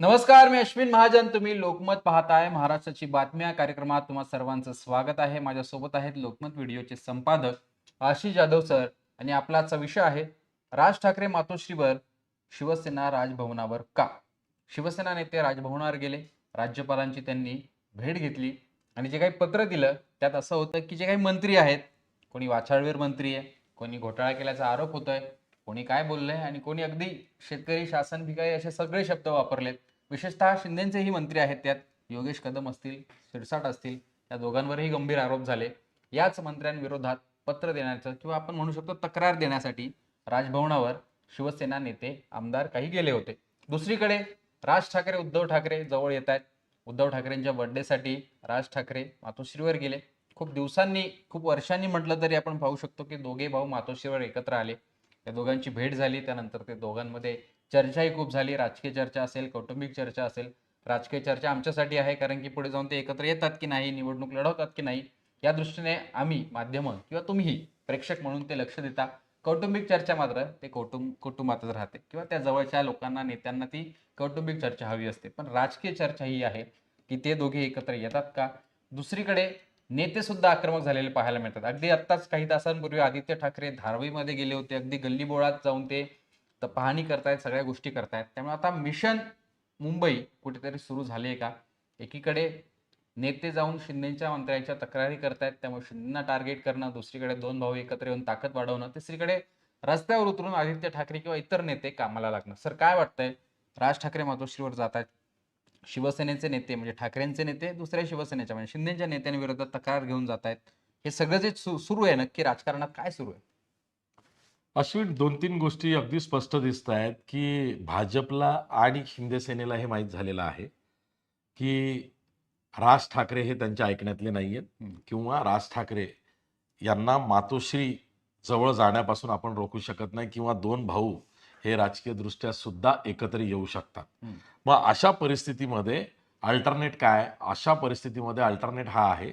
नमस्कार मी अश्विन महाजन. तुम्ही लोकमत पाहताय. महाराष्ट्राची बातम्या कार्यक्रमात तुम्हा सर्वांचं स्वागत आहे. माझ्यासोबत आहेत लोकमत व्हिडिओचे संपादक आशिष जाधव सर आणि आपला आजचा विषय आहे राज ठाकरे मातोश्रीवर शिवसेना राजभवनावर का? शिवसेना नेते राजभवनावर गेले. राज्यपालांची त्यांनी भेट घेतली आणि जे काही पत्र दिलं त्यात असं होतं की जे काही मंत्री आहेत कोणी वाछाळवीर मंत्री आहे कोणी घोटाळा केल्याचा आरोप होतोय कोणी काय बोललंय आणि कोणी अगदी शेतकरी शासन भिकारी असे सगळे शब्द वापरलेत. विशेषतः शिंदेंचेही मंत्री आहेत त्यात. योगेश कदम असतील शिरसाट असतील या दोघांवरही गंभीर आरोप झाले. याच मंत्र्यांविरोधात पत्र देण्याचं किंवा आपण म्हणू शकतो तक्रार देण्यासाठी राजभवनावर शिवसेना नेते आमदार काही गेले होते. दुसरीकडे राज ठाकरे उद्धव ठाकरे जवळ येत आहेत. उद्धव ठाकरेंच्या बर्थडेसाठी राज ठाकरे मातोश्रीवर गेले. खूप दिवसांनी खूप वर्षांनी म्हटलं तरी आपण पाहू शकतो की दोघे भाऊ मातोश्रीवर एकत्र आले. या दोघांची भेट झाली त्यानंतर ते दोघांमध्ये चर्चाही खूप झाली. राजकीय चर्चा असेल कौटुंबिक चर्चा असेल राजकीय चर्चा आमच्यासाठी आहे कारण की पुढे जाऊन ते एकत्र येतात की नाही निवडणूक लढवतात की नाही या दृष्टीने आम्ही माध्यमं किंवा तुम्ही प्रेक्षक म्हणून ते लक्ष देता. कौटुंबिक चर्चा मात्र ते कौटुंब कुटुंबातच राहते किंवा त्या जवळच्या लोकांना नेत्यांना ती कौटुंबिक चर्चा हवी असते. पण राजकीय चर्चा ही आहे की ते दोघे एकत्र येतात का? दुसरीकडे नेते सुद्धा आक्रमक झालेले पाहायला मिळतात. अगदी आत्ताच काही तासांपूर्वी आदित्य ठाकरे धारावीमध्ये गेले होते. अगदी गल्लीबोळात जाऊन ते त- पाहणी करतायत सगळ्या गोष्टी करतायत. त्यामुळे आता मिशन मुंबई कुठेतरी सुरू झाली आहे का? एकीकडे नेते जाऊन शिंदेच्या मंत्र्यांच्या तक्रारी करतायत त्यामुळे शिंदेना टार्गेट करणं दुसरीकडे दोन भाऊ एकत्र येऊन ताकद वाढवणं तिसरीकडे रस्त्यावर उतरून आदित्य ठाकरे किंवा इतर नेते कामाला लागणं. सर काय वाटतंय? राज ठाकरे मातोश्रीवर जात आहेत शिवसेनेचे नेते म्हणजे ठाकरेंचे नेते दुसऱ्या शिवसेनेच्या म्हणजे शिंदेच्या नेत्यांविरोधात तक्रार घेऊन जात आहेत हे सगळं जे सु- सुरू आहे नक्की राजकारणात काय सुरू आहे? अश्विन दोन तीन गोष्टी अगदी स्पष्ट दिसत आहेत की भाजपला आणि शिंदे सेनेला हे माहीत झालेलं आहे की राज ठाकरे हे त्यांच्या ऐकण्यातले नाही आहेत. किंवा राज ठाकरे यांना मातोश्री जवळ जाण्यापासून आपण रोखू शकत नाही किंवा दोन भाऊ हे राजकीय दृष्ट्या सुद्धा एकत्र येऊ शकतात. मग अशा परिस्थितीमध्ये अल्टरनेट काय अशा परिस्थितीमध्ये अल्टरनेट हा आहे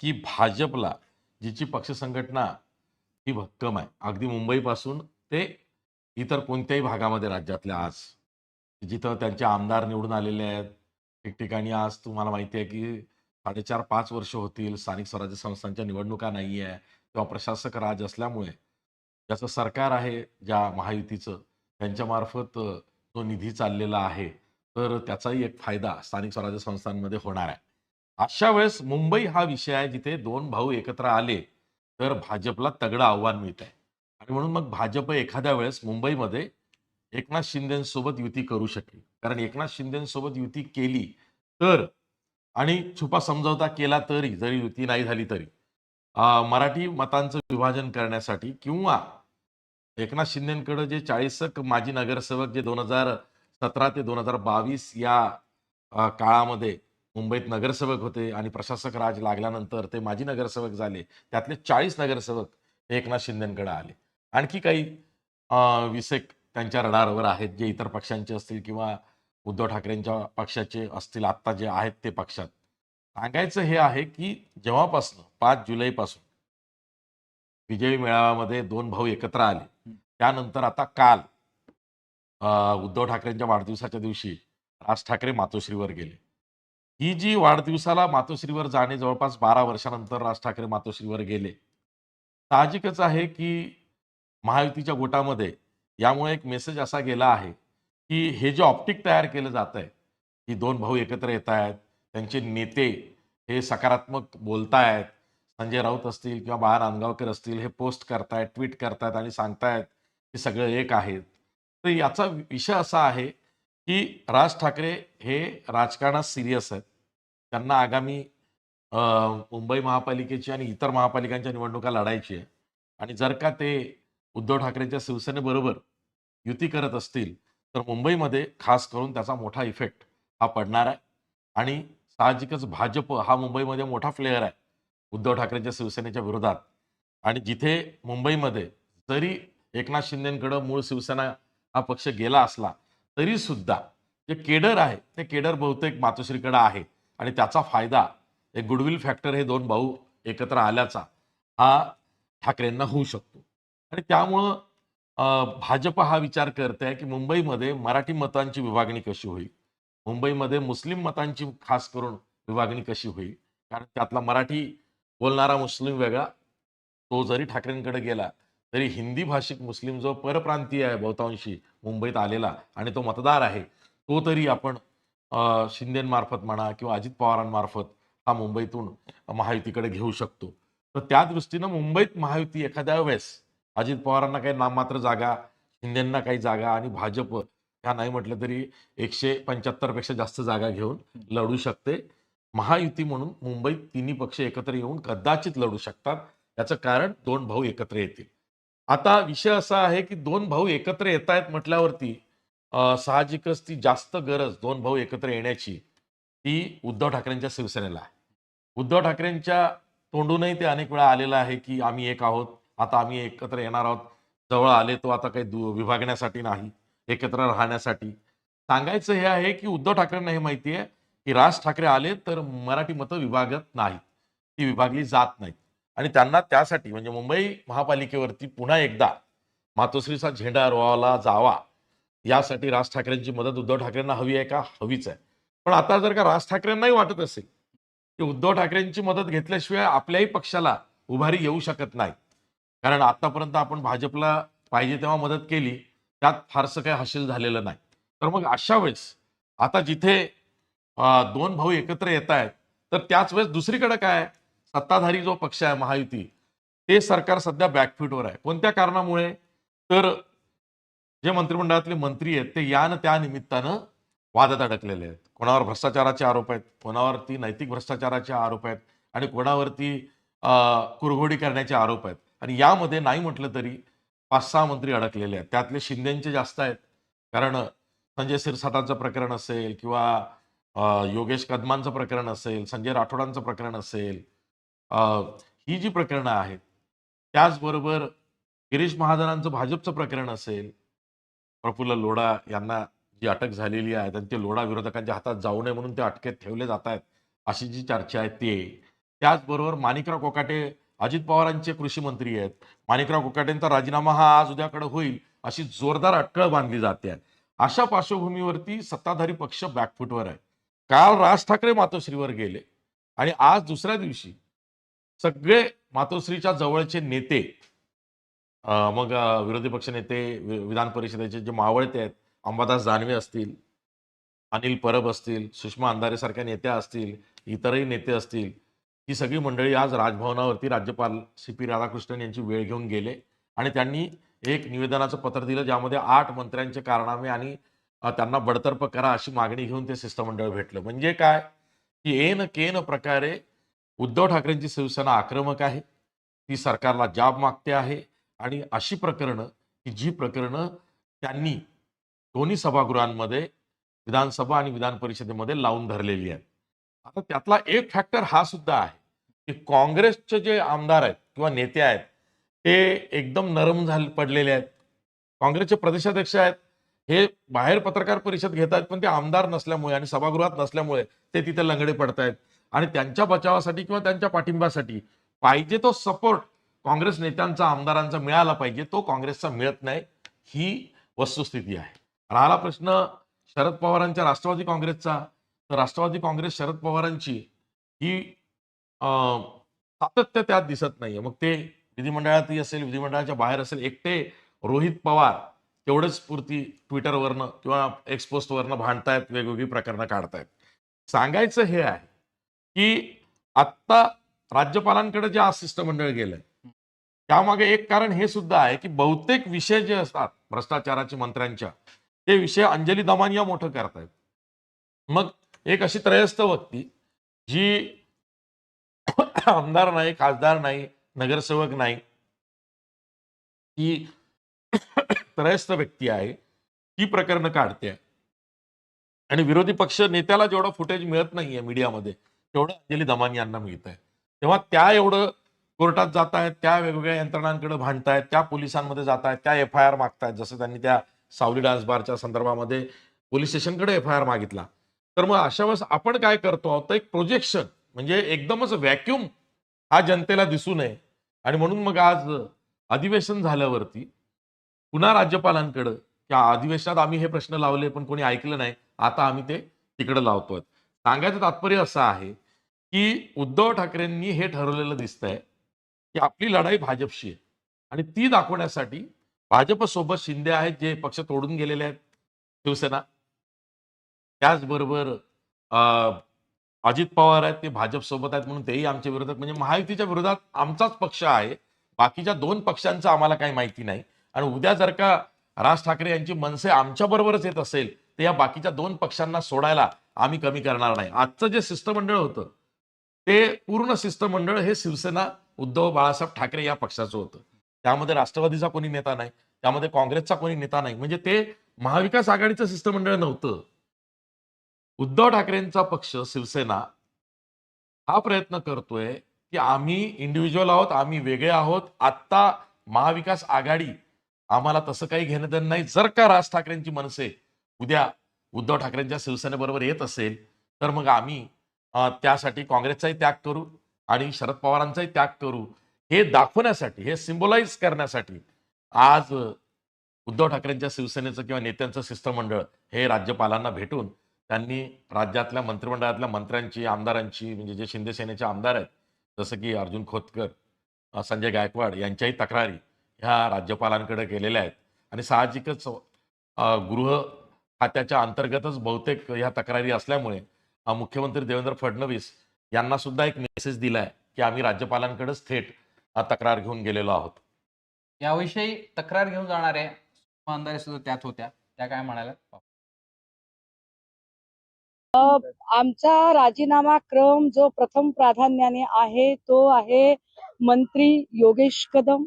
की भाजपला जिची पक्ष संघटना ही भक्कम आहे. अगदी मुंबईपासून ते इतर कोणत्याही भागामध्ये राज्यातल्या आज. जिथं त्यांचे आमदार निवडून आलेले आहेत. ठिकठिकाणी आज तुम्हाला माहिती आहे की साडेचार पाच वर्ष होतील. स्थानिक स्वराज्य संस्थांच्या निवडणुका नाही आहे किंवा प्रशासक राज असल्यामुळे ज्याचं सरकार आहे ज्या महायुतीचं त्यांच्यामार्फत जो निधी चाललेला आहे. तर त्याचाही एक फायदा स्थानिक स्वराज्य संस्थांमध्ये होणार आहे. अशा वेळेस मुंबई हा विषय आहे जिथे दोन भाऊ एकत्र आले. तर भाजपला तगडं आव्हान मिळत आहे आणि म्हणून मग भाजप एखाद्या वेळेस मुंबईमध्ये एकनाथ शिंदेसोबत युती करू शकेल. कारण एकनाथ शिंदेसोबत युती केली तर आणि छुपा समजवता केला तरी जरी युती नाही झाली तरी मराठी मतांचं विभाजन करण्यासाठी किंवा एकनाथ शिंदेकडे जे चाळीसक माजी नगरसेवक जे दोन हजार सतरा ते दोन हजार बावीस या काळामध्ये मुंबईत नगरसेवक होते आणि प्रशासक राज लागल्यानंतर ते माजी नगरसेवक झाले. त्यातले चाळीस नगरसेवक एकनाथ शिंदेकडे आले. आणखी काही विसेक त्यांच्या रडारवर आहेत जे इतर पक्षांचे असतील किंवा उद्धव ठाकरेंच्या पक्षाचे असतील आत्ता जे आहेत ते पक्षात. सांगायचं हे आहे की जेव्हापासून पाच जुलैपासून विजयी मेळाव्यामध्ये दोन भाऊ एकत्र आले. त्यानंतर आता काल उद्धव ठाकरेंच्या वाढदिवसाच्या दिवशी राज ठाकरे मातोश्रीवर गेले. ही जी वाढदिवसाला मातोश्रीवर जाणे जवळपास बारा वर्षानंतर राज ठाकरे मातोश्रीवर गेले साहजिकच आहे की महायुतीच्या गोटामध्ये यामुळे एक मेसेज असा गेला आहे की हे जे ऑप्टिक तयार केलं जात आहे की दोन भाऊ एकत्र येत आहेत त्यांचे नेते हे सकारात्मक बोलतायत संजय राऊत असतील किंवा बाळा नांदगावकर असतील हे पोस्ट करतायत ट्विट करतायत आणि सांगतायत की सगळे एक आहेत. तर याचा विषय असा आहे की राज ठाकरे हे राजकारणात सिरियस आहेत. त्यांना आगामी मुंबई महापालिकेची आणि इतर महापालिकांच्या निवडणुका लढायची आहे. आणि जर का ते उद्धव ठाकरेंच्या शिवसेनेबरोबर युती करत असतील तर मुंबईमध्ये खास करून त्याचा मोठा इफेक्ट हा पडणार आहे. आणि साहजिकच भाजप हा मुंबईमध्ये मोठा प्लेअर आहे उद्धव ठाकरेंच्या शिवसेनेच्या विरोधात. आणि जिथे मुंबईमध्ये जरी एकनाथ शिंदेकडं मूळ शिवसेना हा पक्ष गेला असला तरी सुद्धा जे केडर आहे ते केडर बहुतेक मातोश्रीकडं आहे. आणि त्याचा फायदा एक गुडविल फॅक्टर हे दोन भाऊ एकत्र आल्याचा हा ठाकरेंना होऊ शकतो. आणि त्यामुळं अं, भाजप हा विचार करते आहे की मुंबईमध्ये मराठी मतांची विभागणी कशी होईल? मुंबईमध्ये मुस्लिम मतांची खास करून विभागणी कशी होईल? कारण त्यातला मराठी बोलणारा मुस्लिम वेगळा तो जरी ठाकरेंकडे गेला तरी हिंदी भाषिक मुस्लिम जो परप्रांतीय आहे बहुतांशी मुंबईत आलेला आणि तो मतदार आहे तो तरी आपण शिंदेमार्फत म्हणा किंवा अजित पवारांमार्फत हा मुंबईतून महायुतीकडे घेऊ शकतो. तर त्या दृष्टीनं मुंबईत महायुती एखाद्या वेळेस अजित पवारांना काही नाममात्र जागा शिंदेंना काही जागा आणि भाजप ह्या नाही म्हटलं तरी एकशे पंच्याहत्तरपेक्षा जास्त जागा घेऊन लढू शकते. महायुती म्हणून मुंबईत तिन्ही पक्ष एकत्र येऊन कदाचित लढू शकतात. याचं कारण दोन भाऊ एकत्र येतील. आता विषय असा आहे की दोन भाऊ एकत्र येत आहेत म्हटल्यावरती साहजिकच ती जास्त गरज दोन भाऊ एकत्र येण्याची ती उद्धव ठाकरेंच्या शिवसेनेला आहे. उद्धव ठाकरेंच्या तोंडूनही ते अनेक वेळा आलेलं आहे की आम्ही एक आहोत आता आम्ही एकत्र येणार आहोत. जवळ आले तो आता काही विभागण्यासाठी नाही एकत्र राहण्यासाठी. सांगायचं हे आहे की उद्धव ठाकरेंना हे माहिती आहे की राज ठाकरे आले तर मराठी मतं विभागत नाहीत. ती विभागली जात नाहीत. आणि त्यांना त्यासाठी म्हणजे मुंबई महापालिकेवरती पुन्हा एकदा मातोश्रीचा झेंडा रोवाला जावा यासाठी राज ठाकरेंची मदत उद्धव ठाकरेंना हवी आहे का? हवीच आहे. पण आता जर का राज ठाकरेंनाही वाटत असेल की उद्धव ठाकरेंची मदत घेतल्याशिवाय आपल्याही पक्षाला उभारी येऊ शकत नाही. कारण आतापर्यंत आपण भाजपला पाहिजे तेव्हा मदत केली त्यात फारसं काही हासिल झालेलं नाही. तर मग अशा वेळेस आता जिथे दोन भाऊ एकत्र येत आहेत तर त्याच वेळेस दुसरीकडे काय सत्ताधारी जो पक्ष आहे महायुती ते सरकार सध्या बॅकफूटवर आहे. कोणत्या कारणामुळे? तर जे मंत्रिमंडळातले मंत्री आहेत ते या न त्या निमित्तानं वादात अडकलेले आहेत. कोणावर भ्रष्टाचाराचे आरोप आहेत कोणावरती नैतिक भ्रष्टाचाराचे आरोप आहेत आणि कोणावरती कुरघोडी करण्याचे आरोप आहेत. आणि यामध्ये नाही म्हटलं तरी पाच सहा मंत्री अडकलेले आहेत. त्यातले शिंदेचे जास्त आहेत. कारण संजय सिरसाटांचं प्रकरण असेल किंवा योगेश कदमांचं प्रकरण असेल संजय राठोडांचं प्रकरण असेल अं, ही जी प्रकरणं आहेत त्याचबरोबर गिरीश महाजनांचं भाजपचं प्रकरण असेल प्रफुल्ल लोढा यांना जी अटक झालेली आहे त्यांचे लोढा विरोधकांच्या हातात जाऊ नये म्हणून ते अटकेत ठेवले जात आहेत अशी जी चर्चा आहे ते त्याचबरोबर माणिकराव कोकाटे अजित पवारांचे कृषी मंत्री आहेत. माणिकराव कोकाटेंचा राजीनामा हा आज उद्याकडे होईल अशी जोरदार अटकळ बांधली जाते. आहे अशा पार्श्वभूमीवरती सत्ताधारी पक्ष बॅकफूटवर आहे. काल राज ठाकरे मातोश्रीवर गेले. आणि आज दुसऱ्या दिवशी सगळे मातोश्रीच्या जवळचे नेते मग विरोधी पक्ष नेते विधान परिषदेचे जे मावळते आहेत अंबादास जानवे असतील अनिल परब असतील सुषमा अंधारे सारख्या नेत्या असतील इतरही नेते असतील ही सगळी मंडळी आज राजभवनावरती राज्यपाल सी पी राधाकृष्णन यांची वेळ घेऊन गेले आणि त्यांनी एक निवेदनाचं पत्र दिलं ज्यामध्ये आठ मंत्र्यांचे कारनामे आणि त्यांना बडतर्फ करा अशी मागणी घेऊन ते शिष्टमंडळ भेटलं. म्हणजे काय? की एन केन प्रकारे उद्धव ठाकरेंची शिवसेना आक्रमक आहे ती सरकारला जाब मागते आहे आणि अशी प्रकरणं की जी प्रकरणं त्यांनी दोन्ही सभागृहांमध्ये विधानसभा आणि विधान परिषदेमध्ये लावून धरलेली आहेत. आता त्यातला एक फॅक्टर हा सुद्धा आहे की काँग्रेसचे जे आमदार आहेत किंवा नेते आहेत ते एकदम नरम झाले पडलेले आहेत. काँग्रेसचे प्रदेशाध्यक्ष आहेत हे बाहेर पत्रकार परिषद घेत आहेत पण ते आमदार नसल्यामुळे आणि सभागृहात नसल्यामुळे ते तिथे लंगडे पडतायत. आणि त्यांच्या बचावासाठी किंवा त्यांच्या पाठिंब्यासाठी पाहिजे तो सपोर्ट काँग्रेस नेत्यांचा आमदारांचा मिळाला पाहिजे तो काँग्रेसचा मिळत नाही ही वस्तुस्थिती आहे. राहिला प्रश्न शरद पवारांच्या राष्ट्रवादी काँग्रेसचा. तर राष्ट्रवादी काँग्रेस शरद पवारांची ही सातत्य त्यात दिसत नाहीये. मग ते विधिमंडळातही असेल विधिमंडळाच्या बाहेर असेल एकटे रोहित पवार तेवढंच पुरती ट्विटरवरनं किंवा एक्सपोस्टवरनं भांडतायत वेगवेगळी प्रकरणं काढतायत. सांगायचं हे आहे की आत्ता राज्यपालांकडे जे आज शिष्टमंडळ गेलंय त्यामागे एक कारण हे सुद्धा आहे की बहुतेक विषय जे असतात भ्रष्टाचाराचे मंत्र्यांच्या ते विषय अंजली दमानिया मोठं करतायत. मग एक अशी त्रयस्थ व्यक्ती जी आमदार नाही खासदार नाही नगरसेवक नाही ती त्रयस्थ व्यक्ती आहे ती प्रकरणं काढते. आणि विरोधी पक्ष नेत्याला जेवढं फुटेज मिळत नाहीये मीडियामध्ये तेवढं अंजली दमानी यांना मिळत आहे तेव्हा त्या एवढं कोर्टात जात आहेत त्या वेगवेगळ्या यंत्रणांकडे भांडतायत त्या पोलिसांमध्ये जात आहेत त्या एफ आय आर मागतायत. जसं त्यांनी त्या सावली डान्स बारच्या संदर्भामध्ये पोलीस स्टेशनकडे एफ आय आर मागितला. तर मग अशा वेळेस आपण काय करतो? आहोत तर एक प्रोजेक्शन म्हणजे एकदमच व्हॅक्युम हा जनतेला दिसू नये. आणि म्हणून मग आज अधिवेशन झाल्यावरती पुन्हा राज्यपालांकडं त्या अधिवेशनात आम्ही हे प्रश्न लावले पण कोणी ऐकलं नाही आता आम्ही ते तिकडे लावतोय सांगायचं तात्पर्य असं आहे की उद्धव ठाकरेंनी हे ठरवलेलं दिसतंय की आपली लढाई भाजपशी आहे. आणि ती दाखवण्यासाठी भाजपसोबत शिंदे आहेत जे पक्ष तोडून गेलेले आहेत शिवसेना. त्याचबरोबर अं, अजित पवार आहेत ते भाजप सोबत आहेत म्हणून तेही आमच्या विरोधात. म्हणजे महायुतीच्या विरोधात आमचाच पक्ष आहे. बाकीच्या दोन पक्षांचं आम्हाला काही माहिती नाही. आणि उद्या जर का राज ठाकरे यांची मनसे आमच्या बरोबरच येत असेल तर या बाकीच्या दोन पक्षांना सोडायला आम्ही कमी करणार नाही. आजचं जे शिष्टमंडळ होतं ते पूर्ण शिष्टमंडळ हे शिवसेना उद्धव बाळासाहेब ठाकरे या पक्षाचं होतं. त्यामध्ये राष्ट्रवादीचा कोणी नेता नाही त्यामध्ये काँग्रेसचा कोणी नेता नाही. म्हणजे ते महाविकास आघाडीचं शिष्टमंडळ नव्हतं. उद्धव ठाकरेंचा पक्ष शिवसेना हा प्रयत्न करतोय की आम्ही इंडिव्हिज्युअल आहोत आम्ही वेगळे आहोत. आत्ता महाविकास आघाडी आम्हाला तसं काही घेणं देणं नाही. जर का राज ठाकरेंची मनसे उद्या उद्धव ठाकरेंच्या शिवसेनेबरोबर येत असेल तर मग आम्ही त्यासाठी काँग्रेसचाही त्याग करू. आणि शरद पवारांचाही त्याग करू हे दाखवण्यासाठी हे सिम्बोलाइज करण्यासाठी आज उद्धव ठाकरेंच्या शिवसेनेचं किंवा नेत्यांचं शिष्टमंडळ हे राज्यपालांना भेटून त्यांनी राज्यातल्या मंत्रिमंडळातल्या मंत्र्यांची आमदारांची म्हणजे जे शिंदे सेनेचे आमदार आहेत जसं की अर्जुन खोतकर संजय गायकवाड यांच्याही तक्रारी ह्या राज्यपालांकडे केलेल्या आहेत. आणि साहजिकच गृह खात्याच्या अंतर्गतच बहुतेक ह्या तक्रारी असल्यामुळे मुख्यमंत्री देवेंद्र फडणवीस यांना सुद्धा एक मेसेज दिलाय की आम्ही राज्यपालांकडेच थेट तक्रार घेऊन गेलेलो आहोत. याविषयी तक्रार घेऊन सुषमा अंधारे सुद्धा त्यात होत्या. त्या काय म्हणाल्या आमचा राजीनामा क्रम जो प्रथम प्राधान्याने आहे तो आहे मंत्री योगेश कदम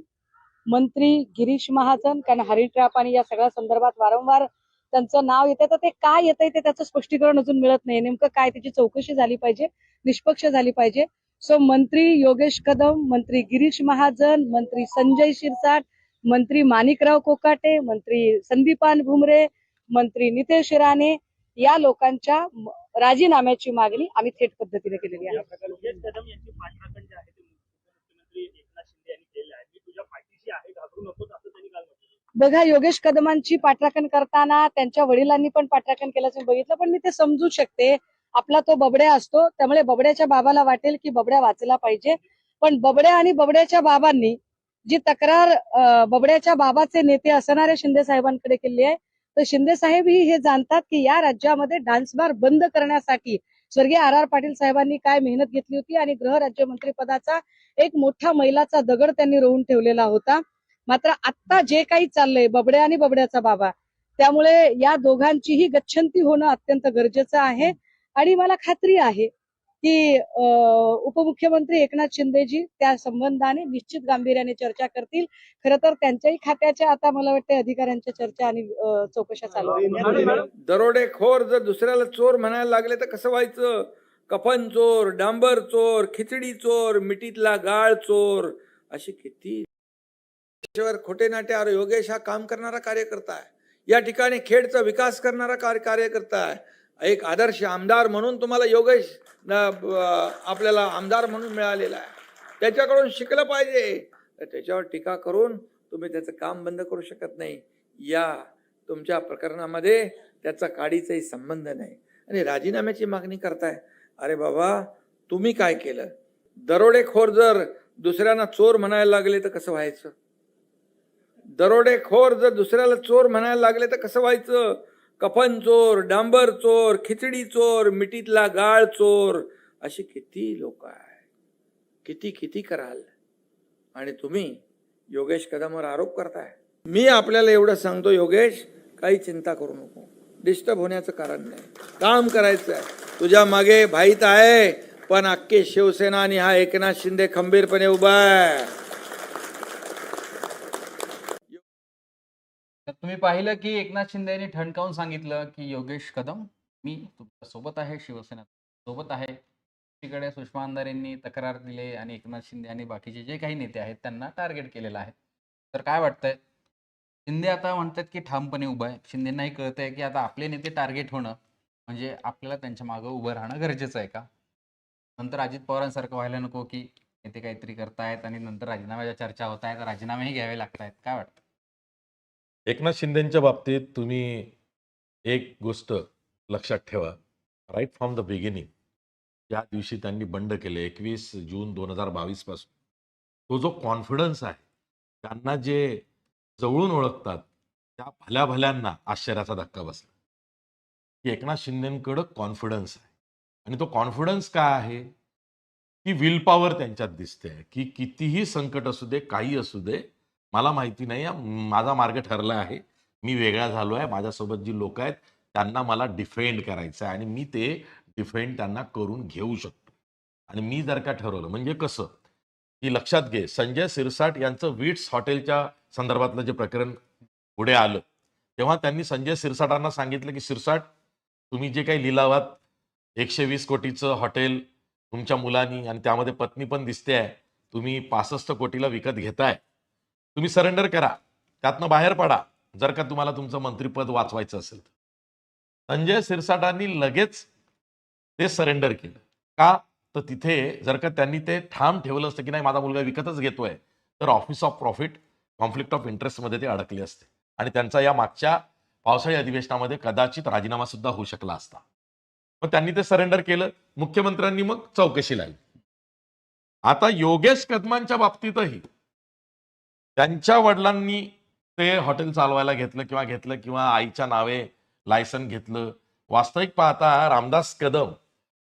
मंत्री गिरीश महाजन कारण हरी ट्रॅप आणि या सगळ्या संदर्भात वारंवार त्यांचं नाव येतं तर ते काय येतंय ते त्याचं स्पष्टीकरण अजून मिळत नाही नेमकं काय त्याची चौकशी झाली पाहिजे निष्पक्ष झाली पाहिजे. सो मंत्री योगेश कदम मंत्री गिरीश महाजन मंत्री संजय शिरसाट मंत्री माणिकराव कोकाटे मंत्री संदीपान भुमरे मंत्री नितेश राणे या लोकांच्या राजीनाम्याची मागणी आम्ही थेट पद्धतीने केलेली आहे. कदम यांची पाठराखण जे आहे ते मुख्यमंत्री एकनाथ शिंदे यांनी आहे. मी तुझ्या पाठीशी आहे घाबरू नको असं त्यांनी काल म्हटलं बघा योगेश कदमांची पाठराखण करताना त्यांच्या वडिलांनी पण पाठराखण केल्याचं बघितलं पण मी ते समजू शकते. आपला तो बबड्या असतो त्यामुळे बबड्याच्या बाबाला वाटेल की बबड्या वाचला पाहिजे. पण बबड्या आणि बबड्याच्या बाबांनी जी तक्रार बबड्याच्या बाबाचे नेते असणाऱ्या शिंदे साहेबांकडे केली आहे तर शिंदे साहेब ही हे जाणतात की या राज्यामध्ये डान्स बार बंद करण्यासाठी स्वर्गीय आर आर पाटील साहेबांनी काय मेहनत घेतली होती आणि गृह राज्यमंत्री पदाचा एक मोठा मैलाचा दगड त्यांनी रोवून ठेवलेला होता. मात्र आता जे काही चाललंय बबड्या आणि बबड्याचा बाबा त्यामुळे या दोघांचीही गच्छंती होणं अत्यंत गरजेचं आहे. आणि मला खात्री आहे की उपमुख्यमंत्री एकनाथ शिंदेजी त्या संबंधाने निश्चित गांभीर्याने चर्चा करतील. खरं तर त्यांच्याही खात्याच्या आता मला वाटतं अधिकाऱ्यांच्या चर्चा आणि चौकशा चालू दरोडेखोर जर दुसऱ्याला चोर म्हणायला लागले तर कसं व्हायचं? कफन चोर डांबर चोर खिचडी चोर मिठीतला गाळ चोर अशी किती त्याच्यावर खोटे नाटे अरे योगेश हा काम करणारा कार्यकर्ता आहे. या ठिकाणी खेडचा विकास करणारा कार्य कार्यकर्ता आहे. एक आदर्श आमदार म्हणून तुम्हाला योगेश आपल्याला आमदार म्हणून मिळालेला आहे. त्याच्याकडून शिकलं पाहिजे. तर त्याच्यावर टीका करून तुम्ही त्याचं काम बंद करू शकत नाही. या तुमच्या प्रकरणामध्ये त्याचा काडीचाही संबंध नाही. आणि राजीनाम्याची मागणी करताय. अरे बाबा तुम्ही काय केलं? दरोडेखोर जर दुसऱ्यांना चोर म्हणायला लागले तर कसं व्हायचं? दरोडेखोर जर दुसऱ्याला चोर म्हणायला लागले तर कसं व्हायचं? कफन चोर डांबर चोर खिचडी चोर मिठीतला गाळ चोर अशी किती लोक आहे किती किती कराल? आणि तुम्ही योगेश कदमवर आरोप करताय. मी आपल्याला एवढं सांगतो योगेश काही चिंता करू नको. डिस्टर्ब होण्याचं कारण नाही. काम करायचं आहे तुझ्या मागे भाईत आहे पण अख्खे शिवसेना आणि हा एकनाथ शिंदे खंबीरपणे उभा आहे. तर तुम्ही पाहिलं की एकनाथ शिंदे यांनी ठणकावून सांगितलं की योगेश कदम मी तुमच्यासोबत आहे शिवसेना सोबत आहे. तिकडे सुषमा अंधारे यांनी तक्रार दिली आणि एकनाथ शिंदे आणि बाकीचे जे काही नेते आहेत त्यांना टार्गेट केलेलं आहे. तर काय वाटतंय? शिंदे आता म्हणतात की ठामपणे उभं आहे. शिंदेनाही कळत आहे की आता आपले नेते टार्गेट होणं म्हणजे आपल्याला त्यांच्या मागं उभं राहणं गरजेचं आहे का? नंतर अजित पवारांसारखं व्हायला नको की नेते काहीतरी करतायत आणि नंतर राजीनाम्याच्या चर्चा होत आहेत राजीनामेही घ्यावे लागत आहेत काय वाटतं एकनाथ शिंदेच्या बाबतीत तुम्ही एक गोष्ट लक्षात ठेवा. राईट फ्रॉम द बिगिनिंग ज्या दिवशी त्यांनी बंड केले एकवीस जून दोन हजार बावीसपासून तो जो कॉन्फिडन्स आहे त्यांना जे जवळून ओळखतात त्या भल्या भल्यांना आश्चर्याचा धक्का बसला. की एकनाथ शिंदेकडं कॉन्फिडन्स आहे. आणि तो कॉन्फिडन्स काय आहे? की विल पॉवर त्यांच्यात दिसते. की कितीही संकट असू दे काही असू दे मला माहिती नाही माझा मार्ग ठरला आहे. मी वेगळा झालो आहे. माझ्यासोबत जी लोक आहेत त्यांना मला डिफेंड करायचं आहे आणि मी ते डिफेंड त्यांना करून घेऊ शकतो. आणि मी जर का ठरवलं म्हणजे कसं? की लक्षात घे संजय सिरसाट यांचं विट्स हॉटेलच्या संदर्भातलं जे प्रकरण पुढे आलं तेव्हा त्यांनी संजय सिरसाटांना सांगितलं की सिरसाट तुम्ही जे काही लिलावात एकशे वीस कोटीचं हॉटेल तुमच्या मुलांनी आणि त्यामध्ये पत्नी पण दिसते आहे. तुम्ही पासष्ट कोटीला विकत घेताय. तुम्ही सरेंडर करा. त्यातनं बाहेर पडा. जर का तुम्हाला तुमचं मंत्रिपद वाचवायचं असेल तर. संजय सिरसाटांनी लगेच ते सरेंडर केलं. का? तर तिथे जर का त्यांनी ते ठाम ठेवलं असतं की नाही माझा मुलगा विकतच घेतोय तर office of profit conflict of इंटरेस्टमध्ये ते अडकले असते. आणि त्यांचा या मागच्या पावसाळी अधिवेशनामध्ये कदाचित राजीनामा सुद्धा होऊ शकला असता. मग त्यांनी ते सरेंडर केलं. मुख्यमंत्र्यांनी मग चौकशी लावली. आता योगेश कदमांच्या बाबतीतही त्यांच्या वडिलांनी ते हॉटेल चालवायला घेतलं किंवा घेतलं किंवा आईच्या नावे लायसन घेतलं. वास्तविक पाहता रामदास कदम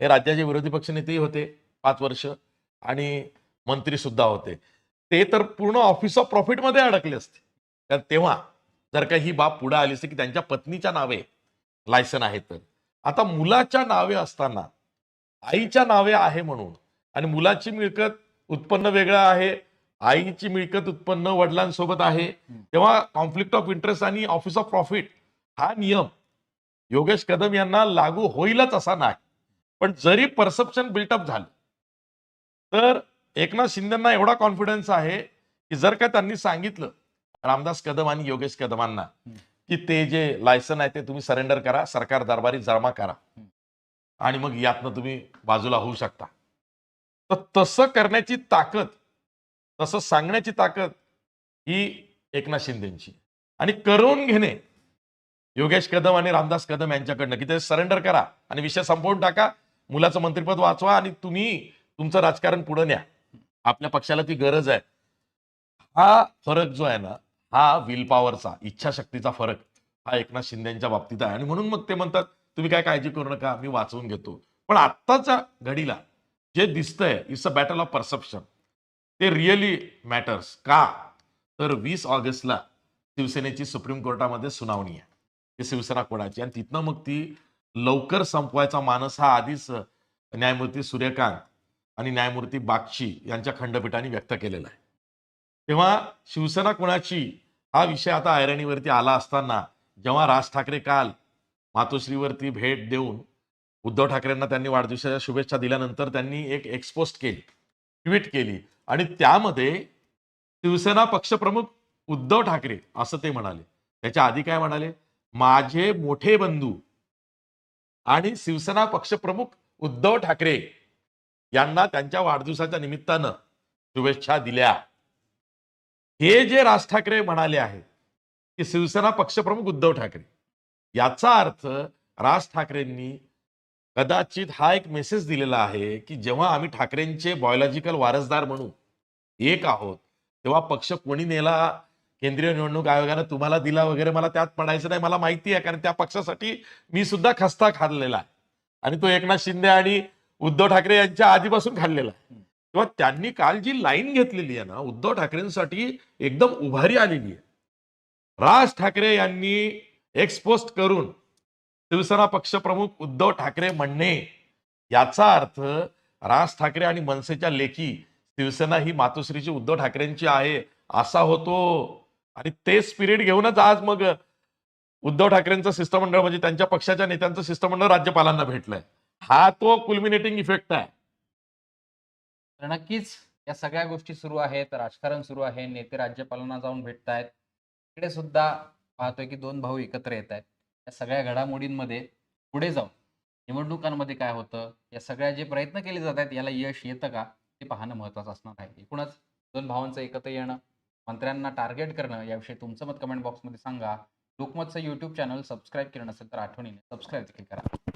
हे राज्याचे विरोधी पक्षनेतेही होते पाच वर्ष आणि मंत्री सुद्धा होते. ते तर पूर्ण ऑफिस ऑफ प्रॉफिटमध्ये अडकले असते. कारण तेव्हा जर का ही बाब पुढे आली असते की त्यांच्या पत्नीच्या नावे लायसन आहे तर. आता मुलाच्या नावे असताना आईच्या नावे आहे म्हणून आणि मुलाची मिळकत उत्पन्न वेगळं आहे आईची मिळकत उत्पन्न वडिलांसोबत आहे. तेव्हा कॉन्फ्लिक्ट ऑफ इंटरेस्ट आणि ऑफिस ऑफ प्रॉफिट हा नियम योगेश कदम यांना लागू होईलच असा नाही. पण जरी परसेप्शन बिल्टअप झालं तर एकनाथ शिंदेना एवढा कॉन्फिडन्स आहे की जर का त्यांनी सांगितलं रामदास कदम आणि योगेश कदमांना की ते जे लायसन आहे ते तुम्ही सरेंडर करा सरकार दरबारी जमा करा. आणि मग यातनं तुम्ही बाजूला होऊ शकता. तर तसं करण्याची ताकद तसं सांगण्याची ताकद ही एकनाथ शिंदेची. आणि करून घेणे योगेश कदम आणि रामदास कदम यांच्याकडनं की ते सरेंडर करा आणि विषय संपवून टाका मुलाचं मंत्रिपद वाचवा आणि तुम्ही तुमचं राजकारण पुढे न्या. आपल्या पक्षाला ती गरज आहे. हा फरक जो आहे ना हा विल पॉवरचा इच्छाशक्तीचा फरक हा एकनाथ शिंदेच्या बाबतीत आहे. आणि म्हणून मग ते म्हणतात तुम्ही काय काळजी करू नका मी वाचवून घेतो. पण आत्ताच्या घडीला जे दिसतंय it's a battle of perception ते रिअली मॅटर्स का? तर वीस ऑगस्टला शिवसेनेची सुप्रीम कोर्टामध्ये सुनावणी आहे. ती शिवसेना कोणाची? आणि तिथनं मग ती लवकर संपवायचा मानस हा आधीच न्यायमूर्ती सूर्यकांत आणि न्यायमूर्ती बागची यांच्या खंडपीठाने व्यक्त केलेला आहे. तेव्हा शिवसेना कोणाची? हा विषय आता ऐरणीवरती आला असताना जेव्हा राज ठाकरे काल मातोश्रीवरती भेट देऊन उद्धव ठाकरेंना त्यांनी वाढदिवसाच्या शुभेच्छा दिल्यानंतर त्यांनी एक एक्सपोस्ट केली ट्विट केली. आणि त्यामध्ये शिवसेना पक्षप्रमुख उद्धव ठाकरे असं ते म्हणाले. त्याच्या आधी काय म्हणाले? माझे मोठे बंधू आणि शिवसेना पक्षप्रमुख उद्धव ठाकरे यांना त्यांच्या वाढदिवसाच्या निमित्तानं शुभेच्छा दिल्या. हे जे राज ठाकरे म्हणाले आहेत की शिवसेना पक्षप्रमुख उद्धव ठाकरे याचा अर्थ राज ठाकरेंनी कदाचित हा एक मेसेज दिलेला आहे की जेव्हा आम्ही ठाकरेंचे बायोलॉजिकल वारसदार म्हणून एक आहोत तेव्हा पक्ष कोणी नेला केंद्रीय निवडणूक आयोगानं तुम्हाला दिला वगैरे मला त्यात पडायचं नाही मला माहिती आहे कारण त्या पक्षासाठी मी सुद्धा खस्ता खाल्लेला आहे. आणि तो एकनाथ शिंदे आणि उद्धव ठाकरे यांच्या आधीपासून खाल्लेला आहे. तेव्हा त्यांनी काल जी लाईन घेतलेली आहे ना उद्धव ठाकरेंसाठी एकदम उभारी आलेली आहे. राज ठाकरे यांनी एक्सपोस्ट करून शिवसेना पक्षप्रमुख उद्धव ठाकरे म्हणणे याचा अर्थ राज ठाकरे आणि मनसेच्या लेखी शिवसेना ही मातोश्रीची उद्धव ठाकरेंची आहे असा होतो. आणि ते स्पिरिट घेऊनच आज मग उद्धव ठाकरेंचं शिष्टमंडळ म्हणजे त्यांच्या पक्षाच्या नेत्यांचं शिष्टमंडळ राज्यपालांना भेटलंय. हा तो कुल्मिनेटिंग इफेक्ट आहे. तर नक्कीच या सगळ्या गोष्टी सुरू आहेत राजकारण सुरू आहे नेते राज्यपालांना जाऊन भेटतायत. इकडे सुद्धा पाहतोय की दोन भाऊ एकत्र येत आहेत या सगळ्या घडामोडींमध्ये पुढे जाऊन निवडणुकांमध्ये काय होतं या सगळ्या जे प्रयत्न केले जात आहेत याला यश येतं का ते पाहणं महत्त्वाचं असणार आहे. एकूणच दोन भावांचं एकत्र येणं मंत्र्यांना टार्गेट करणं याविषयी तुमचं मत कमेंट बॉक्समध्ये सांगा. लोकमतचं यूट्यूब चॅनल सबस्क्राईब केलं नसेल तर आठवणीने सबस्क्राईब देखील करा.